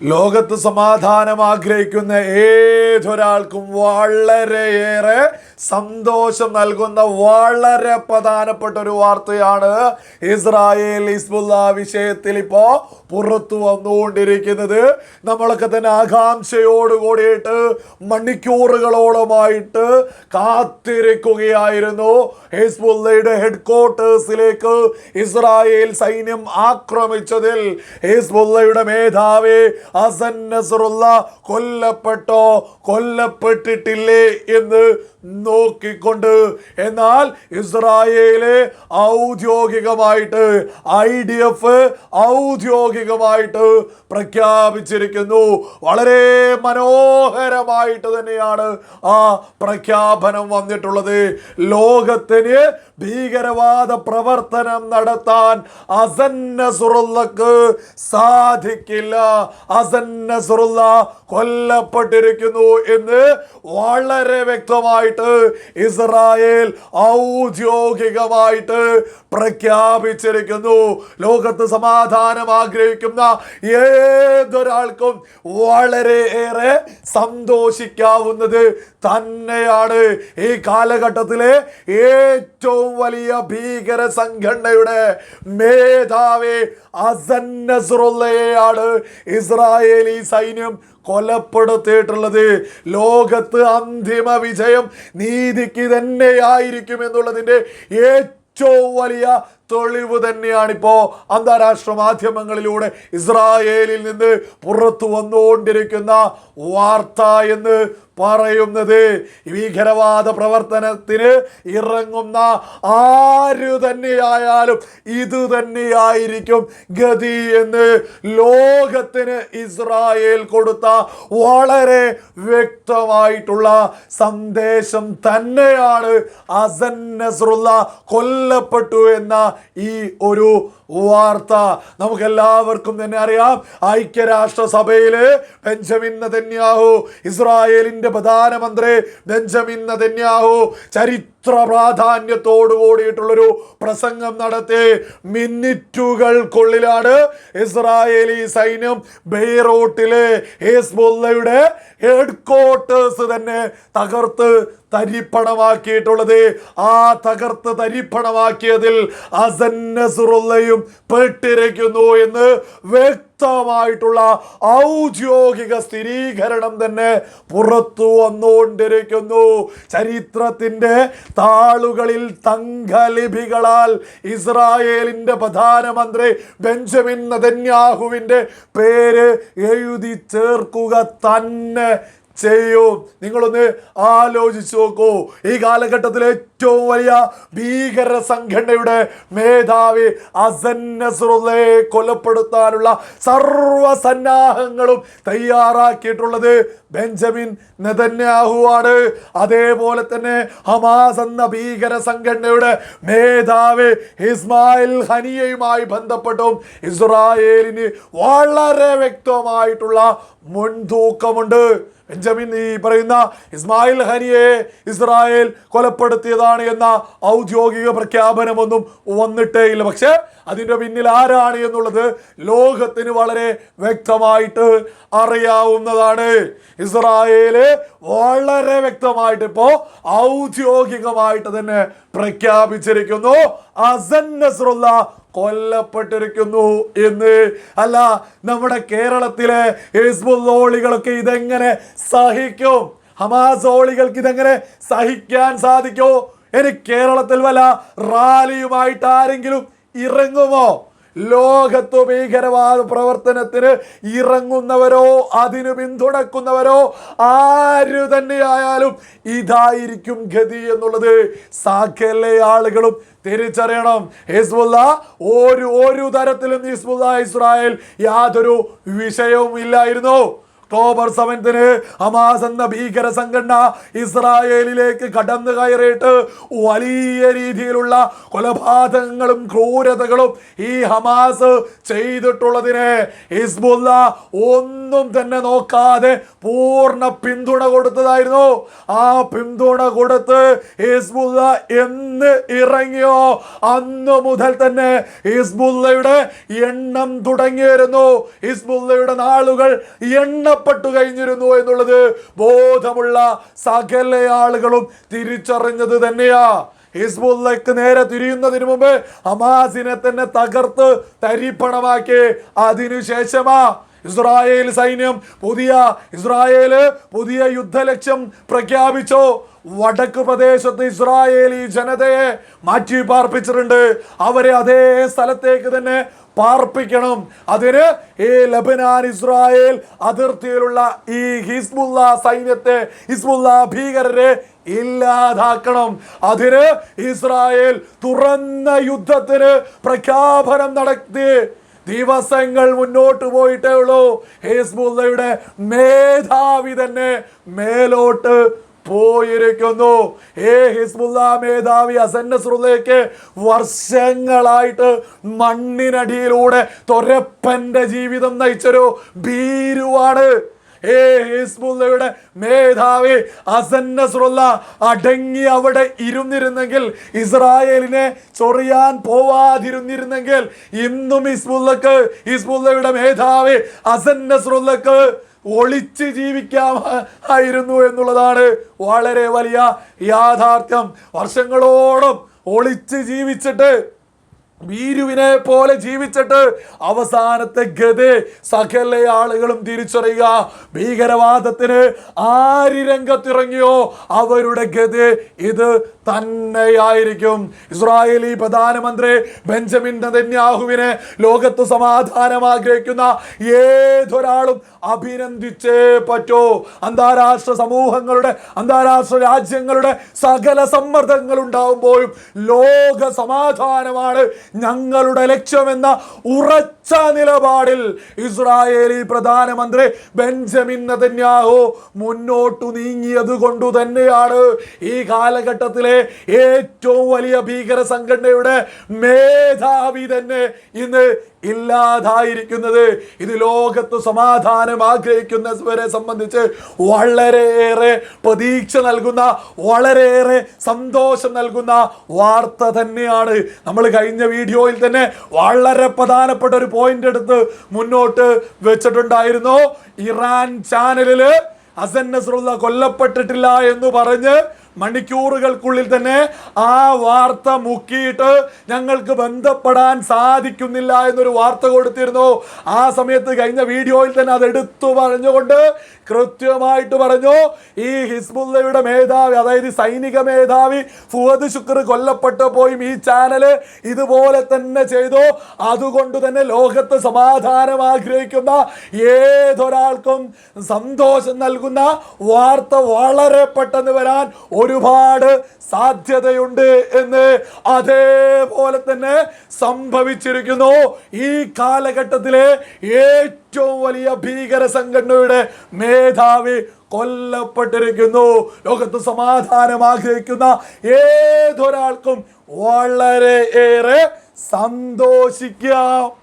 ലോകത്ത് സമാധാനം ആഗ്രഹിക്കുന്ന ഏതൊരാൾക്കും വളരെയേറെ സന്തോഷം നൽകുന്ന വളരെ പ്രധാനപ്പെട്ട ഒരു വാർത്തയാണ് ഇസ്രായേൽ ഇസ്ബുല്ല വിഷയത്തിൽ ഇപ്പോൾ പുറത്തു വന്നുകൊണ്ടിരിക്കുന്നത്. നമ്മളൊക്കെ തന്നെ ആകാംക്ഷയോട് കൂടിയിട്ട് മണിക്കൂറുകളോളമായിട്ട് കാത്തിരിക്കുകയായിരുന്നു. ഹിസ്ബുല്ലയുടെ ഹെഡ് ക്വാർട്ടേഴ്സിലേക്ക് ഇസ്രായേൽ സൈന്യം ആക്രമിച്ചതിൽ ഹിസ്ബുല്ലയുടെ മേധാവി ഹസൻ നസറുള്ള കൊല്ലപ്പെട്ടോ? കൊല്ലപ്പെട്ടിട്ടില്ലേ എന്ന് നോക്കിക്കൊണ്ട്. എന്നാൽ ഇസ്രായേൽ ഔദ്യോഗികമായിട്ട് ഐ ഡി എഫ് ഔദ്യോഗികമായിട്ട് പ്രഖ്യാപിച്ചിരിക്കുന്നു. വളരെ മനോഹരമായിട്ട് തന്നെയാണ് ആ പ്രഖ്യാപനം വന്നിട്ടുള്ളത്. ലോകത്തിന് ഭീകരവാദ പ്രവർത്തനം നടത്താൻ അസന്നസുറുള്ളക്ക് സാധിക്കില്ല. അസൻ നസറുള്ള കൊല്ലപ്പെട്ടിരിക്കുന്നു എന്ന് വളരെ വ്യക്തമായിട്ട് ഇസ്രായേൽ ഔദ്യോഗികമായിട്ട് പ്രഖ്യാപിച്ചിരിക്കുന്നു. ലോകത്ത് സമാധാനം ആഗ്രഹിക്കുന്ന ഏതൊരാൾക്കും വളരെ ഏറെ സന്തോഷിക്കാവുന്നത് തന്നെയാണ് ഈ കാലഘട്ടത്തിലെ ഏറ്റവും വലിയ ഭീകര സംഘടനയുടെ മേധാവി അസൻ നസ്രുള്ളയെയാണ് ഇസ്രായേലി സൈന്യം കൊലപ്പെടുത്തിയിട്ടുള്ളത്. ലോകത്ത് അന്തിമ വിജയം നീതിക്ക് തന്നെയായിരിക്കും എന്നുള്ളതിന്റെ ഏറ്റവും വലിയ തെളിവ് തന്നെയാണിപ്പോൾ അന്താരാഷ്ട്ര മാധ്യമങ്ങളിലൂടെ ഇസ്രായേലിൽ നിന്ന് പുറത്തു വന്നുകൊണ്ടിരിക്കുന്ന വാർത്ത എന്ന് പറയുന്നത് ഭീകരവാദ പ്രവർത്തനത്തിന് ഇറങ്ങുന്ന ആര് തന്നെയായാലും ഇത് തന്നെയായിരിക്കും ഗതി എന്ന് ലോകത്തിന് ഇസ്രായേൽ കൊടുത്ത വളരെ വ്യക്തമായിട്ടുള്ള സന്ദേശം തന്നെയാണ് അസൻ നസറുള്ള കൊല്ലപ്പെട്ടു എന്ന ഈ ഒരു വാർത്ത. നമുക്ക് എല്ലാവർക്കും തന്നെ അറിയാം ഐക്യരാഷ്ട്ര സഭയിലെ ബെഞ്ചമിൻ നതന്യാഹു ഇസ്രായേലിന്റെ പ്രധാനമന്ത്രി ബെഞ്ചമിൻ നതന്യാഹു ചരിത്ര പ്രാധാന്യത്തോടു കൂടിയിട്ടുള്ളൊരു പ്രസംഗം നടത്തി. മിനിറ്റുകൾക്കുള്ളിലാണ് ഇസ്രായേലി സൈന്യം ബെയ്റോട്ടിലെ ഹേസ്ബുല്ലയുടെ ഹെഡ് ക്വാർട്ടേഴ്സ് തന്നെ തകർത്ത് തരിപ്പണമാക്കിയിട്ടുള്ളത്. ആ തകർത്ത് തരിപ്പണമാക്കിയതിൽ അസന്നസുറുള്ളയും പെട്ടിരിക്കുന്നു എന്ന് വ്യക്തമായിട്ടുള്ള ഔദ്യോഗിക സ്ഥിരീകരണം തന്നെ പുറത്തു വന്നുകൊണ്ടിരിക്കുന്നു. ചരിത്രത്തിന്റെ താളുകളിൽ തങ്കലിപികളാൽ ഇസ്രായേലിന്റെ പ്രധാനമന്ത്രി ബെഞ്ചമിൻ നദന്യാഹുവിന്റെ പേര് എഴുതി ചേർക്കുക തന്നെ ചെയ്യും. നിങ്ങളൊന്ന് ആലോചിച്ച് നോക്കൂ. ഈ കാലഘട്ടത്തിൽ ഏറ്റവും വലിയ ഭീകര സംഘടനയുടെ മേധാവി അസൻ കൊലപ്പെടുത്താനുള്ള സർവസന്നാഹങ്ങളും തയ്യാറാക്കിയിട്ടുള്ളത് ബെഞ്ചമിൻ നെതന്യാഹു ആണ് അതേപോലെ തന്നെ ഹമാസ് എന്ന ഭീകര സംഘടനയുടെ മേധാവി ഇസ്മായിൽ ഹനിയയുമായി ബന്ധപ്പെട്ടും ഇസ്രായേലിന് വളരെ വ്യക്തമായിട്ടുള്ള മുൻതൂക്കമുണ്ട്. ബെഞ്ചമിൻ ഈ പറയുന്ന ഇസ്മായിൽ ഹനിയെ ഇസ്രായേൽ കൊലപ്പെടുത്തിയതാണ് എന്ന ഔദ്യോഗിക പ്രഖ്യാപനമൊന്നും വന്നിട്ടേ ഇല്ല പക്ഷേ അതിന്റെ പിന്നിൽ ആരാണ് എന്നുള്ളത് ലോകത്തിന് വളരെ വ്യക്തമായിട്ട് അറിയാവുന്നതാണ്. ഇസ്രായേൽ വളരെ വ്യക്തമായിട്ട് ഇപ്പോൾ ഔദ്യോഗികമായിട്ട് തന്നെ പ്രഖ്യാപിച്ചിരിക്കുന്നു. അസൻ നസ്രുള്ള കൊല്ലപ്പെട്ടിരിക്കുന്നു എന്ന്. അല്ല നമ്മുടെ കേരളത്തിലെ ഹിസ്ബുള്ളോളികളൊക്കെ ഇതെങ്ങനെ സഹിക്കും? ഹമാസോളികൾക്ക് ഇതെങ്ങനെ സഹിക്കാൻ സാധിക്കോ? ഇനി കേരളത്തിൽ വല്ല റാലിയുമായിട്ട് ആരെങ്കിലും ഇറങ്ങുമോ? ലോകത്തു ഭീകരവാദ പ്രവർത്തനത്തിന് ഇറങ്ങുന്നവരോ അതിന് പിന്തുണക്കുന്നവരോ ആര് തന്നെയായാലും ഇതായിരിക്കും ഗതി എന്നുള്ളത്. സകല ആളുകളും തിരിച്ചറിയണം. ഹിസ്ബുല്ല ഒരു ഒരു തരത്തിലും ഹിസ്ബുല്ല ഇസ്രായേൽ യാതൊരു വിഷയവും ഇല്ലായിരുന്നു ഒക്ടോബർ സെവൻത്തിന് ഹമാസ് എന്ന ഭീകര സംഘടന ഇസ്രായേലിലേക്ക് കടന്നു കയറിയിട്ട് വലിയ രീതിയിലുള്ള കൊലപാതകങ്ങളും ക്രൂരതകളും ഈ ഹമാസ് ചെയ്തിട്ടുള്ളതിനെ ഹിസ്ബുല്ല ഒന്നും തന്നെ നോക്കാതെ പൂർണ പിന്തുണ കൊടുത്തതായിരുന്നു. ആ പിന്തുണ കൊടുത്ത് ഹിസ്ബുല്ല എന്ന് ഇറങ്ങിയോ? അന്ന് മുതൽ തന്നെ ഹിസ്ബുല്ലയുടെ എണ്ണം തുടങ്ങിയിരുന്നു. ഹിസ്ബുല്ലയുടെ നാളുകൾ എണ്ണപ്പെട്ടു കഴിഞ്ഞിരുന്നു എന്നുള്ളത് ബോധമുള്ള സകല ആളുകളും തിരിച്ചറിഞ്ഞത് തന്നെയാ. ഹിസ്ബുള്ളക്ക് നേരെ തിരിയുന്നതിന് മുമ്പ് ഹമാസിനെ തന്നെ തകർത്ത് തരിപ്പണമാക്കി. അതിനുശേഷമാ ഇസ്രായേൽ സൈന്യം പുതിയ ഇസ്രായേൽ പുതിയ യുദ്ധലക്ഷ്യം പ്രഖ്യാപിച്ചു. വടക്ക് പ്രദേശത്ത് ഇസ്രായേലി ജനതയെ മാറ്റി പാർപ്പിച്ചിട്ടുണ്ട്. അവരെ അതേ സ്ഥലത്തേക്ക് തന്നെ പാർപ്പിക്കണം. അതിന് ഈ ലബനാൻ ഇസ്രായേൽ അതിർത്തിയിലുള്ള ഈ ഹിസ്ബുല്ല സൈന്യത്തെ ഹിസ്ബുല്ല ഭീകരരെ ഇല്ലാതാക്കണം. അതിന് ഇസ്രായേൽ തുറന്ന യുദ്ധത്തിന് പ്രഖ്യാപനം നടത്തി. ദിവസങ്ങൾ മുന്നോട്ട് പോയിട്ടേ ഉള്ളൂ. ഹേസ്ബുള്ളയുടെ മേധാവി തന്നെ മേലോട്ട് പോയിരിക്കുന്നു. ഏ ഹിസ്ബുല്ല മേധാവി അസൻ വർഷങ്ങളായിട്ട് മണ്ണിനടിയിലൂടെ തൊരപ്പന്റെ ജീവിതം നയിച്ചൊരു ഭീരുവാണ്. ഏ ഹിസ്ബുല്ലയുടെ മേധാവി അസൻ അടങ്ങി അവിടെ ഇരുന്നിരുന്നെങ്കിൽ ഇസ്രായേലിനെ ചൊറിയാൻ പോവാതിരുന്നിരുന്നെങ്കിൽ ഇന്നും ഹിസ്ബുല്ലക്ക് ഹിസ്ബുല്ലയുടെ മേധാവി അസൻ നസ്രുള്ളക്ക് ഒളിച്ച് ജീവിക്കാമായിരുന്നു എന്നുള്ളതാണ് വളരെ വലിയ യാഥാർത്ഥ്യം. വർഷങ്ങളോളം ഒളിച്ച് ജീവിച്ചിട്ട് ഭീരുവിനെ പോലെ ജീവിച്ചിട്ട് അവസാനത്തെ ഗതി സകല ആളുകളും തിരിച്ചറിയുക. ഭീകരവാദത്തിന് ആര് രംഗത്തിറങ്ങിയോ അവരുടെ ഗതി ഇത് തന്നെയായിരിക്കും. ഇസ്രായേലി പ്രധാനമന്ത്രി ബെഞ്ചമിൻ നെതന്യാഹുവിനെ ലോകത്ത് സമാധാനം ആഗ്രഹിക്കുന്ന ഏതൊരാളും അഭിനന്ദിച്ചേ പറ്റൂ. അന്താരാഷ്ട്ര സമൂഹങ്ങളുടെ അന്താരാഷ്ട്ര രാജ്യങ്ങളുടെ സകല സമ്മർദ്ദങ്ങൾ ഉണ്ടാവുമ്പോഴും ലോക സമാധാനമാണ് ഞങ്ങളുടെ ലക്ഷ്യമെന്ന ഉറച്ച നിലപാടിൽ ഇസ്രായേലി പ്രധാനമന്ത്രി ബെഞ്ചമിൻ നദന്യാഹോ മുന്നോട്ടു നീങ്ങിയത് കൊണ്ടു തന്നെയാണ് ഈ കാലഘട്ടത്തിലെ ഏറ്റവും വലിയ ഭീകര സംഘടനയുടെ മേധാവി തന്നെ ഇന്ന് ഇല്ലാതായിരിക്കുന്നത്. ഇത് ലോകത്ത് സമാധാനം ആഗ്രഹിക്കുന്നവരെ സംബന്ധിച്ച് വളരെയേറെ പ്രതീക്ഷ നൽകുന്ന വളരെയേറെ സന്തോഷം നൽകുന്ന വാർത്ത തന്നെയാണ്. നമ്മൾ കഴിഞ്ഞ വീഡിയോയിൽ തന്നെ വളരെ പ്രധാനപ്പെട്ട ഒരു പോയിന്റ് എടുത്ത് മുന്നോട്ട് വെച്ചിട്ടുണ്ടായിരുന്നു. ഇറാൻ ചാനലിൽ ഹസൻ നസറുള്ള കൊല്ലപ്പെട്ടിട്ടില്ല എന്ന് പറഞ്ഞ് മണിക്കൂറുകൾക്കുള്ളിൽ തന്നെ ആ വാർത്ത മുക്കിയിട്ട് ഞങ്ങൾക്ക് ബന്ധപ്പെടാൻ സാധിക്കുന്നില്ല എന്നൊരു വാർത്ത കൊടുത്തിരുന്നു. ആ സമയത്ത് കഴിഞ്ഞ വീഡിയോയിൽ തന്നെ അത് എടുത്തു പറഞ്ഞുകൊണ്ട് കൃത്യമായിട്ട് പറഞ്ഞു ഈ ഹിസ്ബുല്ലയുടെ മേധാവി അതായത് സൈനിക മേധാവി ഫുഹദ് ശുക്ർ കൊല്ലപ്പെട്ടപ്പോഴും ഈ ചാനൽ ഇതുപോലെ തന്നെ ചെയ്തു. അതുകൊണ്ട് തന്നെ ലോകത്ത് സമാധാനം ആഗ്രഹിക്കുന്ന ഏതൊരാൾക്കും സന്തോഷം നൽകുന്ന വാർത്ത വളരെ പെട്ടെന്ന് വരാൻ ഒരുപാട് സാധ്യതയുണ്ട് എന്ന് അതേപോലെ തന്നെ സംഭവിച്ചിരിക്കുന്നു. ഈ കാലഘട്ടത്തിലെ ഏറ്റവും വലിയ ഭീകര സംഘടനയുടെ മേധാവി കൊല്ലപ്പെട്ടിരിക്കുന്നു. ലോകത്ത് സമാധാനം ആഗ്രഹിക്കുന്ന ഏതൊരാൾക്കും വളരെ ഏറെ സന്തോഷിക്കാം.